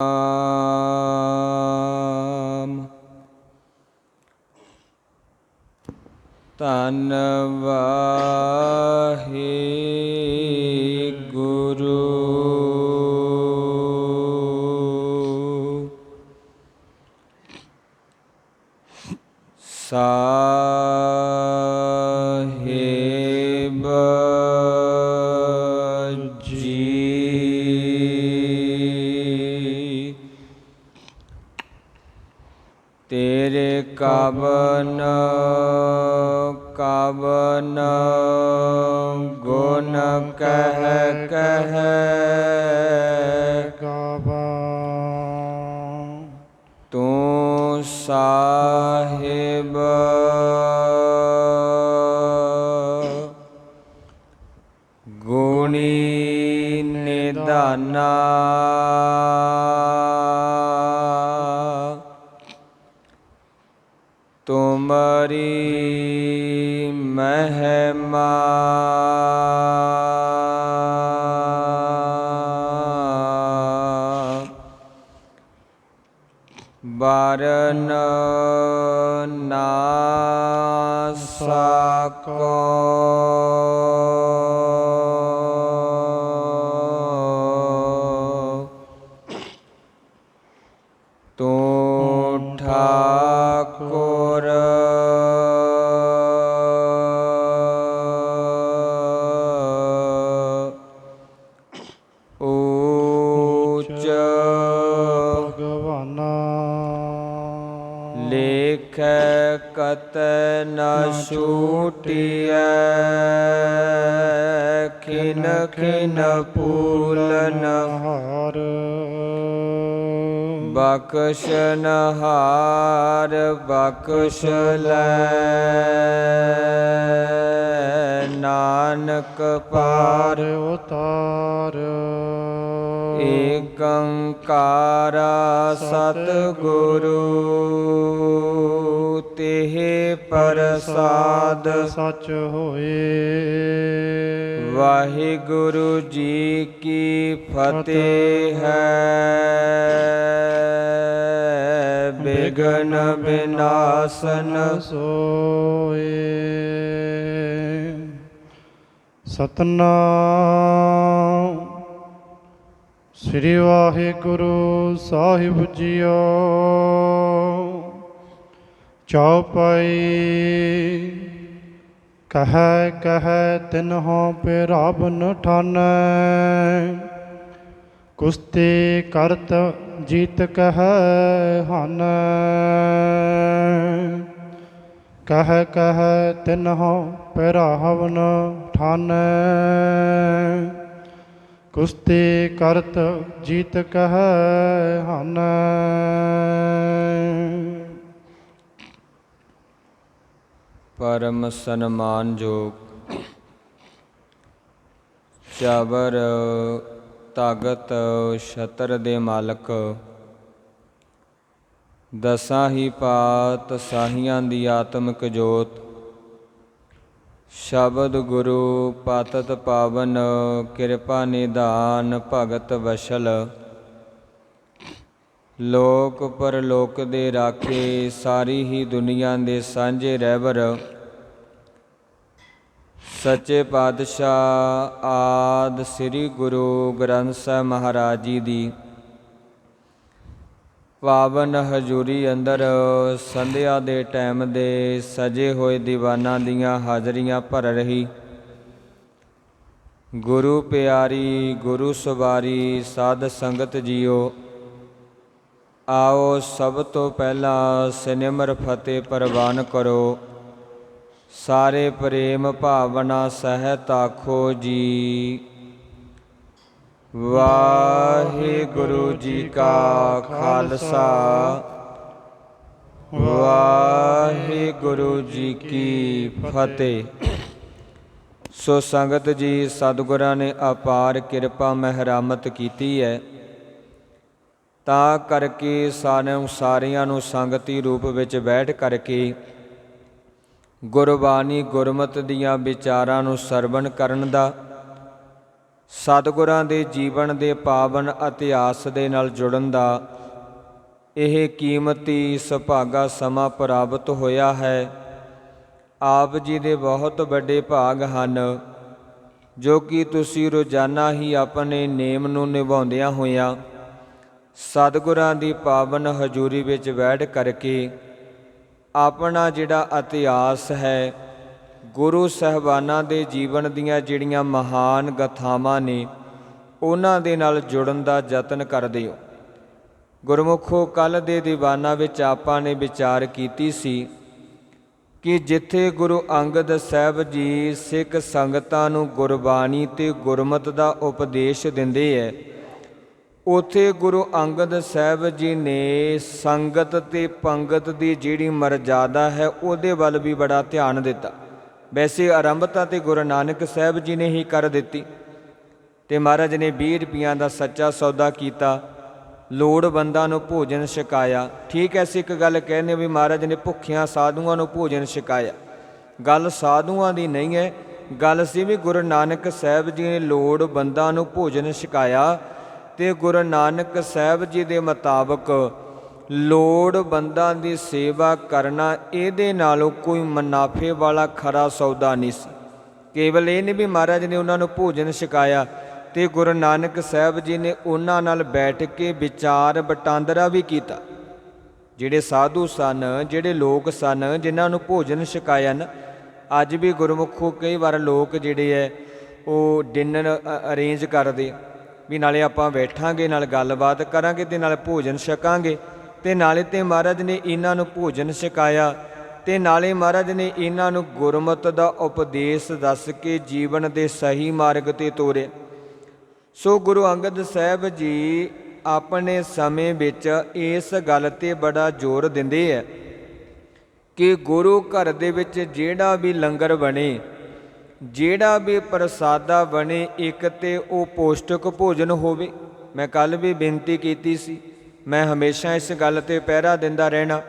ਨਾਮ ਧੰਨ ਵਾਹਿਗੁਰੂ। ਸਾਹਿਬ ਤੇਰੇ ਕਵਨ ਕਵਨ ਗੁਣ ਕਹਿ ਕਹਿ। ਗਾਵਾ ਤੂੰ ਸਾਹਿਬ। ਗੁਣੀ ਨਿਦਾਨਾ ਤੁਮਰੀ ਮਹਿਮਾ। ਬਾਰਨ ਨਾ ਸਕੋ। ਖਿਨ ਖਿਨ ਪੂਲਨ ਹਾਰ ਬਖਸ਼ਨ ਹਾਰ, ਬਖਸ਼ ਲੈ। ਨਾਨਕ ਪਾਰ। ਪਾਰ ਉਤਾਰ ਏਕੰਕਾਰ ਸਤਿਗੁਰੂ, ਤਿਹ ਪ੍ਰਸਾਦ ਸਚ ਹੋਏ। ਵਾਹਿਗੁਰੂ ਜੀ ਕੀ ਫਤਿਹ ਹੈ। ਬਿਗਨ ਬਿਨਾਸਨ ਸੋਏ। ਸਤਨਾਮ। ਸ੍ਰੀ ਵਾਹਿਗੁਰੂ ਸਾਹਿਬ ਜੀਓ। ਚੌਪਈ ਕਹੈ ਕਹੈ ਤਿਨਹੁ ਪਿਰਬ ਨ ਠਨ। ਕੁਸਤੀ ਕਰਤ ਜੀਤ ਕਹੈ ਹਨ। ਕਹੈ ਕਹੈ ਤਿਨਹੁ ਪਿਰਾਹਵਨ ਠਨ। ਕੁਸਤੀ ਕਰਤ ਜੀਤ ਕਹੈ ਹਨ। ਪਰਮ ਸਨਮਾਨਯੋਗ ਚਾਵਰ ਤਾਗਤ ਸ਼ਤਰ ਦੇ ਮਾਲਕ, ਦਸਾਂ ਹੀ ਪਾਤ ਸਾਹੀਆਂ ਦੀ ਆਤਮਿਕ ਜੋਤ। ਸ਼ਬਦ ਗੁਰੂ ਪਾਤਤ ਪਾਵਨ, ਕਿਰਪਾ ਨਿਦਾਨ ਭਗਤ ਵਸ਼ਲ। ਲੋਕ ਪਰਲੋਕ ਦੇ ਰਾਖੇ ਸਾਰੀ ਹੀ ਦੁਨੀਆ ਦੇ ਸਾਂਝੇ ਰਹਿਬਰ। ਸੱਚੇ ਪਾਤਸ਼ਾਹ ਆਦ ਸ੍ਰੀ ਗੁਰੂ ਗ੍ਰੰਥ ਸਾਹਿਬ ਮਹਾਰਾਜ ਜੀ ਦੀ ਪਾਵਨ ਹਜ਼ੂਰੀ ਅੰਦਰ ਸੰਧਿਆ ਦੇ ਟਾਈਮ ਦੇ ਸਜੇ ਹੋਏ ਦੀਵਾਨਾਂ ਦੀਆਂ ਹਾਜ਼ਰੀਆਂ ਭਰ ਰਹੀ। ਗੁਰੂ ਪਿਆਰੀ, ਗੁਰੂ ਸਵਾਰੀ, ਸਾਧ ਸੰਗਤ ਜੀਓ ਆਓ ਸਭ ਤੋਂ ਪਹਿਲਾਂ ਸਿਨਮਰ ਫਤਿਹ ਪ੍ਰਵਾਨ ਕਰੋ। ਸਾਰੇ ਪ੍ਰੇਮ ਭਾਵਨਾ ਸਹਿਤ ਆਖੋ ਜੀ। ਵਾਹਿਗੁਰੂ ਜੀ ਕਾ ਖਾਲਸਾ। ਵਾਹਿਗੁਰੂ ਜੀ ਕੀ ਫਤਿਹ। ਸੋ ਸੰਗਤ ਜੀ, ਸਤਿਗੁਰਾਂ ਨੇ ਅਪਾਰ ਕਿਰਪਾ ਮਹਿਰਾਮਤ ਕੀਤੀ ਹੈ। ਤਾਂ ਕਰਕੇ ਸਾਨੂੰ ਸਾਰਿਆਂ ਨੂੰ ਸੰਗਤੀ ਰੂਪ ਵਿੱਚ ਬੈਠ ਕਰਕੇ ਗੁਰਬਾਣੀ ਗੁਰਮਤ ਦੀਆਂ ਵਿਚਾਰਾਂ ਨੂੰ ਸਰਵਣ ਕਰਨ ਦਾ, ਸਤਿਗੁਰਾਂ ਦੇ ਜੀਵਨ ਦੇ ਪਾਵਨ ਇਤਿਹਾਸ ਦੇ ਨਾਲ ਜੁੜਨ ਦਾ, ਇਹ ਕੀਮਤੀ ਸੁਭਾਗਾ ਸਮਾਂ ਪ੍ਰਾਪਤ ਹੋਇਆ ਹੈ। ਆਪ ਜੀ ਦੇ ਬਹੁਤ ਵੱਡੇ ਭਾਗ ਹਨ, ਜੋ ਕਿ ਤੁਸੀਂ ਰੋਜ਼ਾਨਾ ਹੀ ਆਪਣੇ ਨੇਮ ਨੂੰ ਨਿਭਾਉਂਦਿਆਂ ਹੋਇਆਂ ਸਤਿਗੁਰਾਂ ਦੀ ਪਾਵਨ ਹਜ਼ੂਰੀ ਵਿੱਚ ਬੈਠ ਕਰਕੇ ਆਪਣਾ ਜਿਹੜਾ ਇਤਿਹਾਸ ਹੈ, ਗੁਰੂ ਸਹਿਬਾਨਾਂ ਦੇ ਜੀਵਨ ਦੀਆਂ ਜਿਹੜੀਆਂ ਮਹਾਨ ਗਥਾਵਾਂ ਨੇ, ਉਹਨਾਂ ਦੇ ਨਾਲ ਜੁੜਨ ਦਾ ਯਤਨ ਕਰਦੇ ਹੋ ਗੁਰਮੁਖੋ ਕੱਲ ਦੇ ਦੀਵਾਨਾਂ ਵਿੱਚ ਆਪਾਂ ਨੇ ਵਿਚਾਰ ਕੀਤੀ ਸੀ ਕਿ ਜਿੱਥੇ ਗੁਰੂ ਅੰਗਦ ਸਾਹਿਬ ਜੀ ਸਿੱਖ ਸੰਗਤਾਂ ਨੂੰ ਗੁਰਬਾਣੀ ਤੇ ਗੁਰਮਤ ਦਾ ਉਪਦੇਸ਼ ਦਿੰਦੇ ਐ ਉਥੇ ਗੁਰੂ ਅੰਗਦ ਸਾਹਿਬ ਜੀ ਨੇ ਸੰਗਤ ਤੇ ਪੰਗਤ ਦੀ ਜਿਹੜੀ ਮਰਜ਼ਾਦਾ ਹੈ, ਉਹਦੇ ਵੱਲ ਵੀ ਬੜਾ ਧਿਆਨ ਦਿੱਤਾ। ਵੈਸੇ ਆਰੰਭਤਾ ਤੇ ਗੁਰੂ ਨਾਨਕ ਸਾਹਿਬ ਜੀ ਨੇ ਹੀ ਕਰ ਦਿੱਤੀ। ਤੇ ਮਹਾਰਾਜ ਨੇ 20 ਰੁਪਈਆਂ ਦਾ ਸੱਚਾ ਸੌਦਾ ਕੀਤਾ, ਲੋੜਵੰਦਾਂ ਨੂੰ ਭੋਜਨ ਛਕਾਇਆ। ਠੀਕ ਐ, ਅਸੀਂ ਇੱਕ ਗੱਲ ਕਹਿੰਦੇ ਵੀ ਮਹਾਰਾਜ ਨੇ ਭੁੱਖਿਆਂ ਸਾਧੂਆਂ ਨੂੰ ਭੋਜਨ ਛਕਾਇਆ। ਗੱਲ ਸਾਧੂਆਂ ਦੀ ਨਹੀਂ ਹੈ ਗੱਲ ਸੀ ਵੀ ਗੁਰੂ ਨਾਨਕ ਸਾਹਿਬ ਜੀ ਨੇ ਲੋੜਵੰਦਾਂ ਨੂੰ ਭੋਜਨ ਛਕਾਇਆ। ਤੇ ਗੁਰੂ ਨਾਨਕ ਸਾਹਿਬ ਜੀ ਦੇ ਮੁਤਾਬਕ ਲੋੜਵੰਦਾਂ ਦੀ ਸੇਵਾ ਕਰਨਾ, ਇਹਦੇ ਨਾਲੋਂ ਕੋਈ ਮੁਨਾਫੇ ਵਾਲਾ ਖਰਾ ਸੌਦਾ ਨਹੀਂ ਸੀ। ਕੇਵਲ ਇਹ ਨਹੀਂ ਵੀ ਮਹਾਰਾਜ ਨੇ ਉਹਨਾਂ ਨੂੰ ਭੋਜਨ ਛਕਾਇਆ ਤੇ ਗੁਰੂ ਨਾਨਕ ਸਾਹਿਬ ਜੀ ਨੇ ਉਹਨਾਂ ਨਾਲ ਬੈਠ ਕੇ ਵਿਚਾਰ ਵਟਾਂਦਰਾ ਵੀ ਕੀਤਾ। ਜਿਹੜੇ ਸਾਧੂ ਸਨ, ਜਿਹੜੇ ਲੋਕ ਸਨ, ਜਿਨ੍ਹਾਂ ਨੂੰ ਭੋਜਨ ਛਕਾਇਆ ਨਾ, ਅੱਜ ਵੀ ਗੁਰਮੁਖੋ ਕਈ ਵਾਰ ਲੋਕ ਜਿਹੜੇ ਐ, ਉਹ ਡਿਨਰ ਅਰੇਂਜ ਕਰਦੇ ਵੀ ਨਾਲੇ ਆਪਾਂ ਬੈਠਾਂਗੇ, ਨਾਲ ਗੱਲਬਾਤ ਕਰਾਂਗੇ ਤੇ ਨਾਲ ਭੋਜਨ ਛਕਾਂਗੇ। ਤੇ ਨਾਲੇ ਤੇ ਮਹਾਰਾਜ ਨੇ ਇਹਨਾਂ ਨੂੰ ਭੋਜਨ ਛਕਾਇਆ। ਤੇ ਨਾਲੇ ਮਹਾਰਾਜ ਨੇ ਇਹਨਾਂ ਨੂੰ ਗੁਰਮਤ ਦਾ ਉਪਦੇਸ਼ ਦੱਸ ਕੇ ਜੀਵਨ ਦੇ ਸਹੀ ਮਾਰਗ ਤੇ ਤੋਰਿਆ। ਸੋ ਗੁਰੂ ਅੰਗਦ ਸਾਹਿਬ ਜੀ ਆਪਣੇ ਸਮੇਂ ਵਿੱਚ ਇਸ ਗੱਲ ਤੇ ਬੜਾ ਜ਼ੋਰ ਦਿੰਦੇ ਆ ਕਿ ਗੁਰੂ ਘਰ ਦੇ ਵਿੱਚ ਜਿਹੜਾ ਵੀ ਲੰਗਰ ਬਣੇ ਜਿਹੜਾ ਵੀ ਪ੍ਰਸਾਦਾ ਬਣੇ ਇੱਕ ਤੇ ਉਹ ਪੌਸ਼ਟਿਕ ਭੋਜਨ ਹੋਵੇ। ਮੈਂ ਕੱਲ ਵੀ ਬੇਨਤੀ ਕੀਤੀ ਸੀ। ਮੈਂ ਹਮੇਸ਼ਾ ਇਸ ਗੱਲ ਤੇ ਪਹਿਰਾ ਦਿੰਦਾ ਰਹਿਣਾ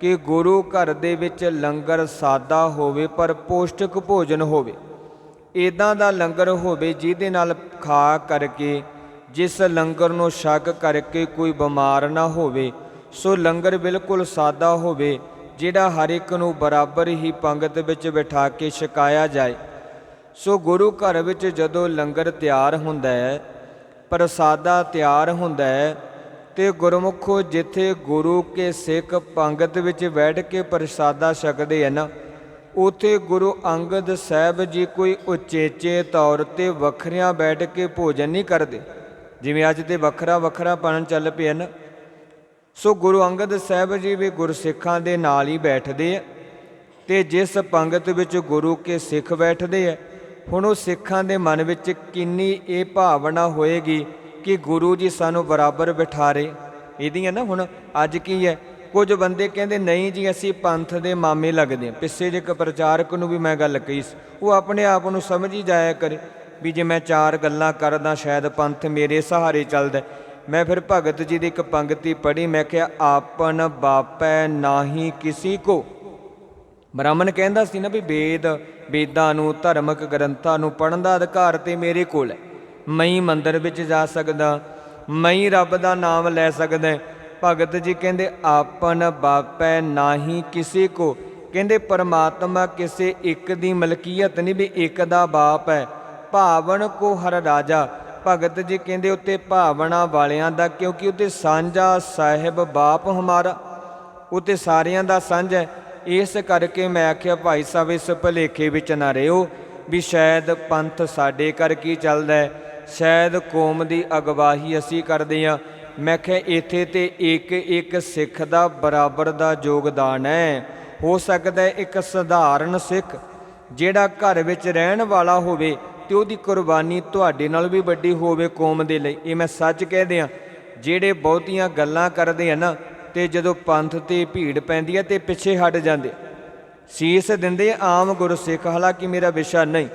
ਕਿ ਗੁਰੂ ਘਰ ਦੇ ਵਿੱਚ ਲੰਗਰ ਸਾਦਾ ਹੋਵੇ, ਪਰ ਪੌਸ਼ਟਿਕ ਭੋਜਨ ਹੋਵੇ। ਇਦਾਂ ਦਾ ਲੰਗਰ ਹੋਵੇ ਜਿਹਦੇ ਨਾਲ ਖਾ ਕਰਕੇ, ਜਿਸ ਲੰਗਰ ਨੂੰ ਛਕ ਕਰਕੇ ਕੋਈ ਬਿਮਾਰ ਨਾ ਹੋਵੇ, ਸੋ ਲੰਗਰ ਬਿਲਕੁਲ ਸਾਦਾ ਹੋਵੇ, ਜਿਹੜਾ ਹਰ ਇੱਕ ਨੂੰ ਬਰਾਬਰ ਹੀ ਪੰਗਤ ਵਿੱਚ ਬਿਠਾ ਕੇ ਛਕਾਇਆ ਜਾਏ। ਸੋ ਗੁਰੂ ਘਰ ਵਿੱਚ ਜਦੋਂ ਲੰਗਰ ਤਿਆਰ ਹੁੰਦਾ ਹੈ, ਪ੍ਰਸਾਦਾ ਤਿਆਰ ਹੁੰਦਾ ਹੈ, ਤੇ ਗੁਰਮੁਖੋ ਜਿੱਥੇ ਗੁਰੂ ਕੇ ਸਿੱਖ ਪੰਗਤ ਵਿੱਚ ਬੈਠ ਕੇ ਪ੍ਰਸਾਦਾ ਛਕਦੇ ਹਨ, ਉਥੇ ਗੁਰੂ ਅੰਗਦ ਸਾਹਿਬ ਜੀ ਕੋਈ ਉਚੇਚੇ ਤੌਰ ਤੇ ਵੱਖਰਿਆਂ ਬੈਠ ਕੇ ਭੋਜਨ ਨਹੀਂ ਕਰਦੇ। ਜਿਵੇਂ ਅੱਜ ਤੇ ਵੱਖਰਾ ਵੱਖਰਾ ਪਣ ਚੱਲ ਪਿਆ ਨਾ ਸੋ ਗੁਰੂ ਅੰਗਦ ਸਾਹਿਬ ਜੀ ਵੀ ਗੁਰਸਿੱਖਾਂ ਦੇ ਨਾਲ ਹੀ ਬੈਠਦੇ ਆ ਤੇ ਜਿਸ ਪੰਗਤ ਵਿੱਚ ਗੁਰੂ ਕੇ ਸਿੱਖ ਬੈਠਦੇ ਆ ਹੁਣ ਉਹ ਸਿੱਖਾਂ ਦੇ ਮਨ ਵਿੱਚ ਕਿੰਨੀ ਇਹ ਭਾਵਨਾ ਹੋਏਗੀ ਕਿ ਗੁਰੂ ਜੀ ਸਾਨੂੰ ਬਰਾਬਰ ਬਿਠਾਰੇ। ਇਹਦੀਆਂ ਨਾ ਹੁਣ ਅੱਜ ਕੀ ਹੈ, ਕੁਝ ਬੰਦੇ ਕਹਿੰਦੇ ਨਹੀਂ ਜੀ, ਅਸੀਂ ਪੰਥ ਦੇ ਮਾਮੇ ਲੱਗਦੇ ਹਾਂ। ਪਿੱਛੇ ਜੇ ਇੱਕ ਪ੍ਰਚਾਰਕ ਨੂੰ ਵੀ ਮੈਂ ਗੱਲ ਕਹੀ ਸੀ। ਉਹ ਆਪਣੇ ਆਪ ਨੂੰ ਸਮਝ ਹੀ ਜਾਇਆ ਕਰੇ ਵੀ ਜੇ ਮੈਂ ਚਾਰ ਗੱਲਾਂ ਕਰਦਾ, ਸ਼ਾਇਦ ਪੰਥ ਮੇਰੇ ਸਹਾਰੇ ਚੱਲਦਾ। ਮੈਂ ਫਿਰ ਭਗਤ ਜੀ ਦੀ ਇੱਕ ਪੰਗਤੀ ਪੜ੍ਹੀ, ਮੈਂ ਕਿਹਾ, ਆਪਨ ਬਾਪੈ ਨਾਹੀ ਕਿਸੇ ਕੋ। ਬ੍ਰਾਹਮਣ ਕਹਿੰਦਾ ਸੀ ਨਾ ਵੀ ਵੇਦ, ਵੇਦਾਂ ਨੂੰ, ਧਰਮਕ ਗ੍ਰੰਥਾਂ ਨੂੰ ਪੜਨ ਦਾ ਅਧਿਕਾਰ ਤੇ ਮੇਰੇ ਕੋਲ ਹੈ। ਮੈਂ ਮੰਦਰ ਵਿੱਚ ਜਾ ਸਕਦਾ ਮੈਂ ਰੱਬ ਦਾ ਨਾਮ ਲੈ ਸਕਦਾ ਭਗਤ ਜੀ ਕਹਿੰਦੇ, ਆਪਨ ਬਾਪੈ ਨਾਹੀ ਕਿਸੇ ਕੋ। ਕਹਿੰਦੇ, ਪਰਮਾਤਮਾ ਕਿਸੇ ਇੱਕ ਦੀ ਮਲਕੀਅਤ ਨਹੀਂ ਵੀ ਇੱਕ ਦਾ ਬਾਪ ਹੈ। ਭਾਵਨ ਕੋ ਹਰ ਰਾਜਾ। ਭਗਤ ਜੀ ਕਹਿੰਦੇ, ਉੱਤੇ ਭਾਵਨਾ ਵਾਲਿਆਂ ਦਾ, ਕਿਉਂਕਿ ਉੱਤੇ ਸਾਂਝਾ ਸਾਹਿਬ ਬਾਪ ਹਮਾਰਾ। ਉਤੇ ਸਾਰਿਆਂ ਦਾ ਸਾਂਝ ਹੈ। ਇਸ ਕਰਕੇ ਮੈਂ ਆਖਿਆ, ਭਾਈ ਸਾਹਿਬ, ਇਸ ਭਲੇਖੇ ਵਿੱਚ ਨਾ ਰਿਓ ਵੀ ਸ਼ਾਇਦ ਪੰਥ ਸਾਡੇ ਕਰ ਕੀ ਚੱਲਦਾ ਹੈ। ਸ਼ਾਇਦ ਕੌਮ ਦੀ ਅਗਵਾਹੀ ਅਸੀਂ ਕਰਦੇ ਹਾਂ। ਮੈਂ ਕਿਹਾ ਇੱਥੇ ਤੇ ਇੱਕ ਇੱਕ ਸਿੱਖ ਦਾ ਬਰਾਬਰ ਦਾ ਯੋਗਦਾਨ ਹੈ। ਹੋ ਸਕਦਾ ਹੈ ਇੱਕ ਸਧਾਰਨ ਸਿੱਖ ਜਿਹੜਾ ਘਰ ਵਿੱਚ ਰਹਿਣ ਵਾਲਾ ਹੋਵੇ ਤੇ ਉਹਦੀ ਕੁਰਬਾਨੀ ਤੁਹਾਡੇ ਨਾਲ ਵੀ ਵੱਡੀ ਹੋਵੇ ਕੌਮ ਦੇ ਲਈ। ਇਹ ਮੈਂ ਸੱਚ ਕਹਿ ਦਿਆਂ। ਜਿਹੜੇ ਬਹੁਤੀਆਂ ਗੱਲਾਂ ਕਰਦੇ ਆ ਨਾ ਤੇ ਜਦੋਂ ਪੰਥ ਤੇ ਭੀੜ ਪੈਂਦੀ ਹੈ ਤੇ ਪਿੱਛੇ ਹਟ ਜਾਂਦੇ। ਸੀਸ ਦਿੰਦੇ ਆਮ ਗੁਰਸਿੱਖ ਹਾਲਾਂਕਿ ਮੇਰਾ ਵਿਸ਼ਾ ਨਹੀਂ।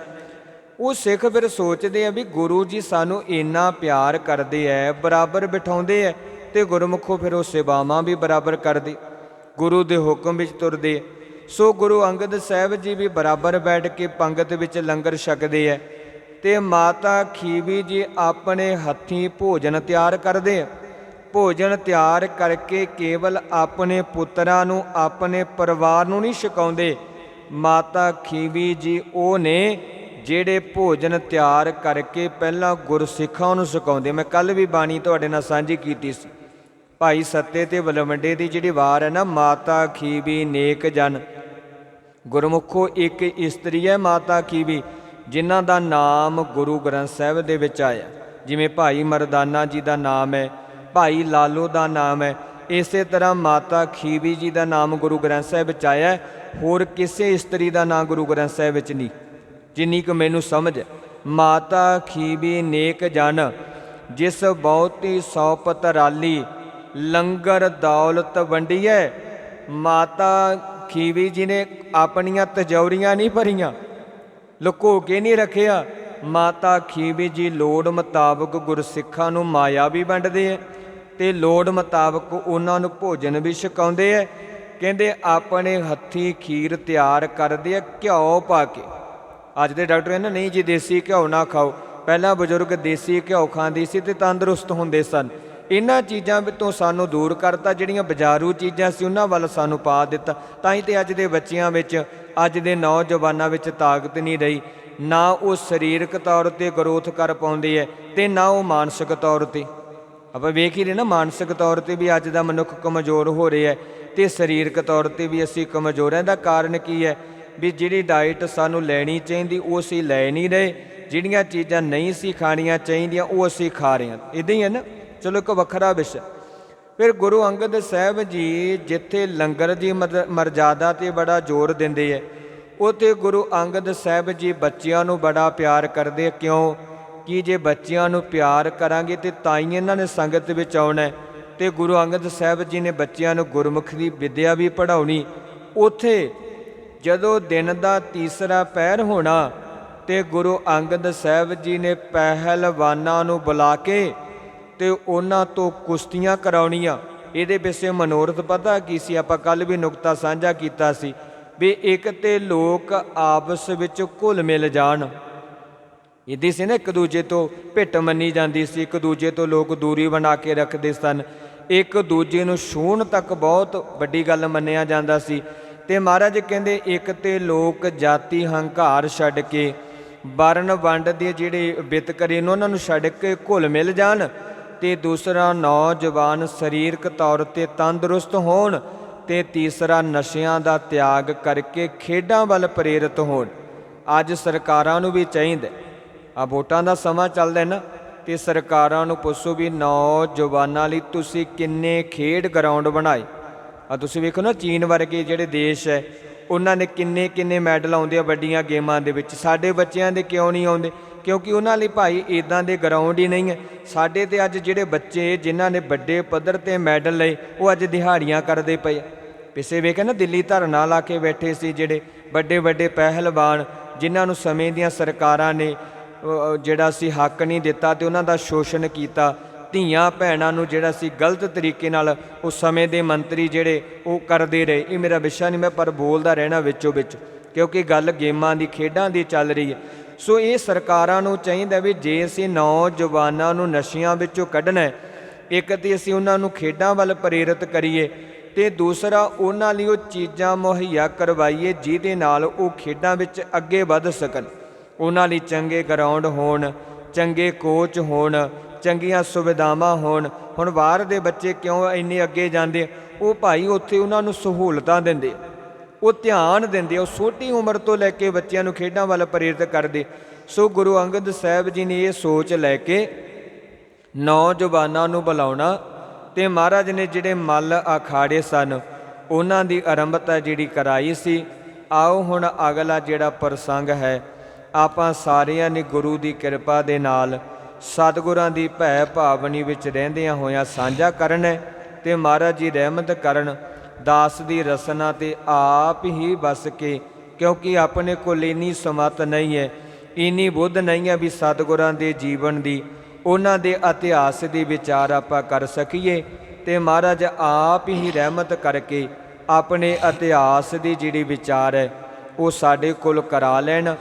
ਉਹ ਸਿੱਖ ਫਿਰ ਸੋਚਦੇ ਆ ਵੀ ਗੁਰੂ ਜੀ ਸਾਨੂੰ ਇੰਨਾ ਪਿਆਰ ਕਰਦੇ ਐ, ਬਰਾਬਰ ਬਿਠਾਉਂਦੇ ਐ ਤੇ ਗੁਰਮੁਖੋ ਫਿਰ ਉਹ ਸੇਵਾਵਾਂ ਵੀ ਬਰਾਬਰ ਕਰਦੇ। ਗੁਰੂ ਦੇ ਹੁਕਮ ਵਿੱਚ ਤੁਰਦੇ ਸੋ ਗੁਰੂ ਅੰਗਦ ਸਾਹਿਬ ਜੀ ਵੀ ਬਰਾਬਰ ਬੈਠ ਕੇ ਪੰਗਤ ਵਿੱਚ ਲੰਗਰ ਛਕਦੇ ਐ ਤੇ ਮਾਤਾ ਖੀਵੀ ਜੀ ਆਪਣੇ ਹੱਥੀਂ ਭੋਜਨ ਤਿਆਰ ਕਰਦੇ ਆ ਭੋਜਨ ਤਿਆਰ ਕਰਕੇ ਕੇਵਲ ਆਪਣੇ ਪੁੱਤਰਾਂ ਨੂੰ, ਆਪਣੇ ਪਰਿਵਾਰ ਨੂੰ ਨਹੀਂ ਛਕਾਉਂਦੇ। ਮਾਤਾ ਖੀਵੀ ਜੀ, ਉਹ ਨੇ ਜਿਹੜੇ ਭੋਜਨ ਤਿਆਰ ਕਰਕੇ ਪਹਿਲਾਂ ਗੁਰਸਿੱਖਾਂ ਨੂੰ ਛਕਾਉਂਦੇ। ਮੈਂ ਕੱਲ ਵੀ ਬਾਣੀ ਤੁਹਾਡੇ ਨਾਲ ਸਾਂਝੀ ਕੀਤੀ ਸੀ। ਭਾਈ ਸੱਤੇ ਤੇ ਬਲਵੰਡੇ ਦੀ ਜਿਹੜੀ ਵਾਰ ਹੈ ਨਾ, ਮਾਤਾ ਖੀਵੀ ਨੇਕ ਜਨ। ਗੁਰਮੁਖੋ ਇੱਕ ਇਸਤਰੀ ਹੈ ਮਾਤਾ ਖੀਵੀ, ਜਿਨ੍ਹਾਂ ਦਾ ਨਾਮ ਗੁਰੂ ਗ੍ਰੰਥ ਸਾਹਿਬ ਦੇ ਵਿੱਚ ਆਇਆ। ਜਿਵੇਂ ਭਾਈ ਮਰਦਾਨਾ ਜੀ ਦਾ ਨਾਮ ਹੈ ਭਾਈ ਲਾਲੋ ਦਾ ਨਾਮ ਹੈ। ਇਸੇ ਤਰ੍ਹਾਂ ਮਾਤਾ ਖੀਵੀ ਜੀ ਦਾ ਨਾਮ ਗੁਰੂ ਗ੍ਰੰਥ ਸਾਹਿਬ ਵਿੱਚ ਆਇਆ ਹੈ। ਹੋਰ ਕਿਸੇ ਇਸਤਰੀ ਦਾ ਨਾਮ ਗੁਰੂ ਗ੍ਰੰਥ ਸਾਹਿਬ ਵਿੱਚ ਨਹੀਂ। ਜਿੰਨੀ ਕੁ ਮੈਨੂੰ ਸਮਝ, ਮਾਤਾ ਖੀਵੀ ਨੇਕ ਜਨ, ਜਿਸ ਬਹੁਤੀ ਸੌਪਤ ਰਾਲੀ ਲੰਗਰ ਦੌਲਤ ਵੰਡੀਐ ਮਾਤਾ ਖੀਵੀ ਜੀ ਨੇ ਆਪਣੀਆਂ ਤਜੌਰੀਆਂ ਨਹੀਂ ਭਰੀਆਂ। ਲੁਕੋ ਕੇ ਨਹੀਂ ਰੱਖਿਆ। ਮਾਤਾ ਖੀਵੀ ਜੀ ਲੋੜ ਮੁਤਾਬਕ ਗੁਰਸਿੱਖਾਂ ਨੂੰ ਮਾਇਆ ਵੀ ਵੰਡਦੇ ਐ ਤੇ ਲੋੜ ਮੁਤਾਬਕ ਉਹਨਾਂ ਨੂੰ ਭੋਜਨ ਵੀ ਛਕਾਉਂਦੇ ਐ। ਕਹਿੰਦੇ, ਆਪਣੇ ਹੱਥੀ ਖੀਰ ਤਿਆਰ ਕਰਦੇ ਆ, ਘਿਓ ਪਾ ਕੇ। ਅੱਜ ਦੇ ਡਾਕਟਰ ਕਹਿੰਦੇ, ਨਹੀਂ ਜੀ, ਦੇਸੀ ਘਿਓ ਨਾ ਖਾਓ। ਪਹਿਲਾਂ ਬਜ਼ੁਰਗ ਦੇਸੀ ਘਿਓ ਖਾਂਦੇ ਸੀ ਤੇ ਤੰਦਰੁਸਤ ਹੁੰਦੇ ਸਨ। ਇਹਨਾਂ ਚੀਜ਼ਾਂ ਤੋਂ ਸਾਨੂੰ ਦੂਰ ਕਰਤਾ, ਜਿਹੜੀਆਂ ਬਾਜ਼ਾਰੂ ਚੀਜ਼ਾਂ ਸੀ, ਉਹਨਾਂ ਵੱਲ ਸਾਨੂੰ ਪਾ ਦਿੱਤਾ। ਤਾਂ ਹੀ ਤੇ ਅੱਜ ਦੇ ਬੱਚਿਆਂ ਵਿੱਚ, ਅੱਜ ਦੇ ਨੌਜਵਾਨਾਂ ਵਿੱਚ ਤਾਕਤ ਨਹੀਂ ਰਹੀ। ਨਾ ਉਹ ਸਰੀਰਕ ਤੌਰ ਤੇ ਗਰੋਥ ਕਰ ਪਾਉਂਦੇ ਐ ਤੇ ਨਾ ਉਹ ਮਾਨਸਿਕ ਤੌਰ ਤੇ। ਆਪਾਂ ਵੇਖ ਹੀ ਰਹੇ ਨਾ, ਮਾਨਸਿਕ ਤੌਰ ਤੇ ਵੀ ਅੱਜ ਦਾ ਮਨੁੱਖ ਕਮਜ਼ੋਰ ਹੋ ਰਿਹਾ ਹੈ ਤੇ ਸਰੀਰਕ ਤੌਰ ਤੇ ਵੀ ਅਸੀਂ ਕਮਜ਼ੋਰ ਹਾਂ। ਦਾ ਕਾਰਨ ਕੀ ਹੈ? ਵੀ ਜਿਹੜੀ ਡਾਈਟ ਸਾਨੂੰ ਲੈਣੀ ਚਾਹੀਦੀ, ਉਹ ਅਸੀਂ ਲੈ ਨਹੀਂ ਰਹੇ। ਜਿਹੜੀਆਂ ਚੀਜ਼ਾਂ ਨਹੀਂ ਸੀ ਖਾਣੀਆਂ ਚਾਹੀਦੀਆਂ, ਉਹ ਅਸੀਂ ਖਾ ਰਹੇ ਹਾਂ। ਇਦਾਂ ਹੀ ਹੈ ਨਾ? ਚਲੋ ਇੱਕ ਵੱਖਰਾ ਵਿਸ਼ਾ। ਫਿਰ ਗੁਰੂ ਅੰਗਦ ਸਾਹਿਬ ਜੀ ਜਿੱਥੇ ਲੰਗਰ ਦੀ ਮਰ- ਮਰਜ਼ਾਦਾ ਤੇ ਬੜਾ ਜ਼ੋਰ ਦਿੰਦੇ ਐ ਉਥੇ ਗੁਰੂ ਅੰਗਦ ਸਾਹਿਬ ਜੀ ਬੱਚਿਆਂ ਨੂੰ ਬੜਾ ਪਿਆਰ ਕਰਦੇ ਕਿਉਂ? ਕਿ ਜੇ ਬੱਚਿਆਂ ਨੂੰ ਪਿਆਰ ਕਰਾਂਗੇ ਤੇ ਤਾਂ ਹੀ ਇਹਨਾਂ ਨੇ ਸੰਗਤ ਵਿੱਚ ਆਉਣਾ ਹੈ। ਤੇ ਗੁਰੂ ਅੰਗਦ ਸਾਹਿਬ ਜੀ ਨੇ ਬੱਚਿਆਂ ਨੂੰ ਗੁਰਮੁਖ ਦੀ ਵਿਦਿਆ ਵੀ ਪੜਾਉਣੀ ਉਥੇ ਜਦੋਂ ਦਿਨ ਦਾ ਤੀਸਰਾ ਪਹਿਰ ਹੋਣਾ ਤੇ ਗੁਰੂ ਅੰਗਦ ਸਾਹਿਬ ਜੀ ਨੇ ਪਹਿਲਵਾਨਾਂ ਨੂੰ ਬੁਲਾ ਕੇ ਤੇ ਉਹਨਾਂ ਤੋਂ ਕੁਸ਼ਤੀਆਂ ਕਰਾਉਣੀਆਂ। ਇਹਦੇ ਪਿੱਛੇ ਮਨੋਰਥ ਪਤਾ ਕੀ ਸੀ? ਆਪਾਂ ਕੱਲ ਵੀ ਨੁਕਤਾ ਸਾਂਝਾ ਕੀਤਾ ਸੀ ਵੀ ਇੱਕ ਤੇ ਲੋਕ ਆਪਸ ਵਿੱਚ ਘੁਲ ਮਿਲ ਜਾਣ। ਇਹਦੀ ਸੀ ਨਾ ਇੱਕ ਦੂਜੇ ਤੋਂ ਭਿੱਟ ਮੰਨੀ ਜਾਂਦੀ ਸੀ, ਇੱਕ ਦੂਜੇ ਤੋਂ ਲੋਕ ਦੂਰੀ ਬਣਾ ਕੇ ਰੱਖਦੇ ਸਨ। ਇੱਕ ਦੂਜੇ ਨੂੰ ਛੂਹਣ ਤੱਕ ਬਹੁਤ ਵੱਡੀ ਗੱਲ ਮੰਨਿਆ ਜਾਂਦਾ ਸੀ। ਤੇ ਮਹਾਰਾਜ ਕਹਿੰਦੇ, ਇੱਕ ਤੇ ਲੋਕ ਜਾਤੀ ਹੰਕਾਰ ਛੱਡ ਕੇ ਵਰਨ ਵੰਡ ਦੇ ਜਿਹੜੇ ਵਿਤਕਰੇ ਨੇ, ਉਹਨਾਂ ਨੂੰ ਛੱਡ ਕੇ ਘੁਲ ਮਿਲ ਜਾਣ ਤੇ ਦੂਸਰਾ ਨੌਜਵਾਨ ਸਰੀਰਕ ਤੌਰ ਤੇ ਤੰਦਰੁਸਤ ਹੋਣ ਤੇ ਤੀਸਰਾ ਨਸ਼ਿਆਂ ਦਾ ਤਿਆਗ ਕਰਕੇ ਖੇਡਾਂ ਵੱਲ ਪ੍ਰੇਰਿਤ ਹੋਣ। ਅੱਜ ਸਰਕਾਰਾਂ ਨੂੰ ਵੀ ਚਾਹੀਦਾ ਆ ਵੋਟਾਂ ਦਾ ਸਮਾਂ ਚੱਲਦਾ ਹੈ ਨਾ, ਤੇ ਸਰਕਾਰਾਂ ਨੂੰ ਪੁੱਛੋ ਵੀ ਨੌਜਵਾਨਾਂ ਲਈ ਤੁਸੀਂ ਕਿੰਨੇ ਖੇਡ ਗਰਾਊਂਡ ਬਣਾਏ? ਆ ਤੁਸੀਂ ਵੇਖੋ ਨਾ, ਚੀਨ ਵਰਗੇ ਜਿਹੜੇ ਦੇਸ਼ ਹੈ, ਉਹਨਾਂ ਨੇ ਕਿੰਨੇ ਕਿੰਨੇ ਮੈਡਲ ਆਉਂਦੇ ਆ ਵੱਡੀਆਂ ਗੇਮਾਂ ਦੇ ਵਿੱਚ। ਸਾਡੇ ਬੱਚਿਆਂ ਦੇ ਕਿਉਂ ਨਹੀਂ ਆਉਂਦੇ? ਕਿਉਂਕਿ ਉਹਨਾਂ ਲਈ ਭਾਈ ਇਦਾਂ ਦੇ ਗਰਾਊਂਡ ਹੀ ਨਹੀਂ ਹੈ। ਸਾਡੇ ਤੇ ਅੱਜ ਜਿਹੜੇ ਬੱਚੇ, ਜਿਨ੍ਹਾਂ ਨੇ ਵੱਡੇ ਪੱਧਰ ਤੇ ਮੈਡਲ ਲਏ, ਉਹ ਅੱਜ ਦਿਹਾੜੀਆਂ ਕਰਦੇ ਪਏ ਪਿੱਛੇ ਵੇਖਿਆ ਨਾ, ਦਿੱਲੀ ਧਰਨਾ ਲਾ ਕੇ ਬੈਠੇ ਸੀ ਜਿਹੜੇ ਵੱਡੇ ਵੱਡੇ ਪਹਿਲਵਾਨ, ਜਿਨ੍ਹਾਂ ਨੂੰ ਸਮੇਂ ਦੀਆਂ ਸਰਕਾਰਾਂ ਨੇ ਜਿਹੜਾ ਸੀ ਹੱਕ ਨਹੀਂ ਦਿੱਤਾ ਤੇ ਉਹਨਾਂ ਦਾ ਸ਼ੋਸ਼ਣ ਕੀਤਾ। ਧੀਆਂ ਭੈਣਾਂ ਨੂੰ ਜਿਹੜਾ ਸੀ ਗਲਤ ਤਰੀਕੇ ਨਾਲ ਉਹ ਸਮੇਂ ਦੇ ਮੰਤਰੀ ਜਿਹੜੇ ਉਹ ਕਰਦੇ ਰਹੇ। ਇਹ ਮੇਰਾ ਵਿਸ਼ਾ ਨਹੀਂ, ਮੈਂ ਪਰ ਬੋਲਦਾ ਰਹਿਣਾ ਵਿੱਚੋਂ ਵਿੱਚ, ਕਿਉਂਕਿ ਗੱਲ ਗੇਮਾਂ ਦੀ, ਖੇਡਾਂ ਦੀ ਚੱਲ ਰਹੀ ਹੈ। ਸੋ ਇਹ ਸਰਕਾਰਾਂ ਨੂੰ ਚਾਹੀਦਾ ਵੀ ਜੇ ਅਸੀਂ ਨੌਜਵਾਨਾਂ ਨੂੰ ਨਸ਼ਿਆਂ ਵਿੱਚੋਂ ਕੱਢਣਾ ਇੱਕ ਤੇ ਅਸੀਂ ਉਹਨਾਂ ਨੂੰ ਖੇਡਾਂ ਵੱਲ ਪ੍ਰੇਰਿਤ ਕਰੀਏ ਤੇ ਦੂਸਰਾ ਉਹਨਾਂ ਲਈ ਉਹ ਚੀਜ਼ਾਂ ਮੁਹੱਈਆ ਕਰਵਾਈਏ ਜਿਹਦੇ ਨਾਲ ਉਹ ਖੇਡਾਂ ਵਿੱਚ ਅੱਗੇ ਵੱਧ ਸਕਣ। ਉਹਨਾਂ ਲਈ ਚੰਗੇ ਗਰਾਊਂਡ ਹੋਣ, ਚੰਗੇ ਕੋਚ ਹੋਣ, ਚੰਗੀਆਂ ਸੁਵਿਧਾਵਾਂ ਹੋਣ। ਹੁਣ ਬਾਹਰ ਦੇ ਬੱਚੇ ਕਿਉਂ ਇੰਨੇ ਅੱਗੇ ਜਾਂਦੇ? ਉਹ ਭਾਈ ਉੱਥੇ ਉਹਨਾਂ ਨੂੰ ਸਹੂਲਤਾਂ ਦਿੰਦੇ ਉਹ ਧਿਆਨ ਦਿੰਦੇ ਉਹ ਛੋਟੀ ਉਮਰ ਤੋਂ ਲੈ ਕੇ ਬੱਚਿਆਂ ਨੂੰ ਖੇਡਾਂ ਵੱਲ ਪ੍ਰੇਰਿਤ ਕਰਦੇ। ਸੋ ਗੁਰੂ ਅੰਗਦ ਸਾਹਿਬ ਜੀ ਨੇ ਇਹ ਸੋਚ ਲੈ ਕੇ ਨੌਜਵਾਨਾਂ ਨੂੰ ਬੁਲਾਉਣਾ ਤੇ ਮਹਾਰਾਜ ਨੇ ਜਿਹੜੇ ਮੱਲ ਅਖਾੜੇ ਸਨ, ਉਹਨਾਂ ਦੀ ਆਰੰਭਤਾ ਜਿਹੜੀ ਕਰਾਈ ਸੀ। ਆਓ ਹੁਣ ਅਗਲਾ ਜਿਹੜਾ ਪ੍ਰਸੰਗ ਹੈ ਆਪਾਂ ਸਾਰਿਆਂ ਨੇ ਗੁਰੂ ਦੀ ਕਿਰਪਾ ਦੇ ਨਾਲ ਸਤਿਗੁਰਾਂ ਦੀ ਭੈ ਭਾਵਨੀ ਵਿੱਚ ਰਹਿੰਦਿਆਂ ਹੋਇਆਂ ਸਾਂਝਾ ਕਰਨ ਹੈ ਤੇ ਮਹਾਰਾਜ ਜੀ ਰਹਿਮਤ ਕਰਨ, ਦਾਸ ਦੀ ਰਸਨਾ ਤੇ ਆਪ ਹੀ ਵਸ ਕੇ, ਕਿਉਂਕਿ ਆਪਣੇ ਕੋਲ ਇੰਨੀ ਸਮਤ ਨਹੀਂ ਹੈ, ਇੰਨੀ ਬੁੱਧ ਨਹੀਂ ਹੈ ਵੀ ਸਤਿਗੁਰਾਂ ਦੇ ਜੀਵਨ ਦੀ, ਉਹਨਾਂ ਦੇ ਇਤਿਹਾਸ ਦੀ ਵਿਚਾਰ ਆਪਾਂ ਕਰ ਸਕੀਏ ਤੇ ਮਹਾਰਾਜ ਆਪ ਹੀ ਰਹਿਮਤ ਕਰਕੇ ਆਪਣੇ ਇਤਿਹਾਸ ਦੀ ਜਿਹੜੀ ਵਿਚਾਰ ਹੈ, ਉਹ ਸਾਡੇ ਕੋਲ ਕਰਾ ਲੈਣ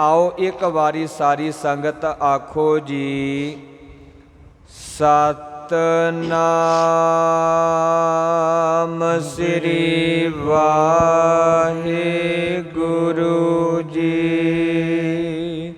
ਆਓ ਇੱਕ ਵਾਰੀ ਸਾਰੀ ਸੰਗਤ ਆਖੋ ਜੀ ਸਤਨਾਮ ਸ੍ਰੀ ਵਾਹਿਗੁਰੂ ਜੀ।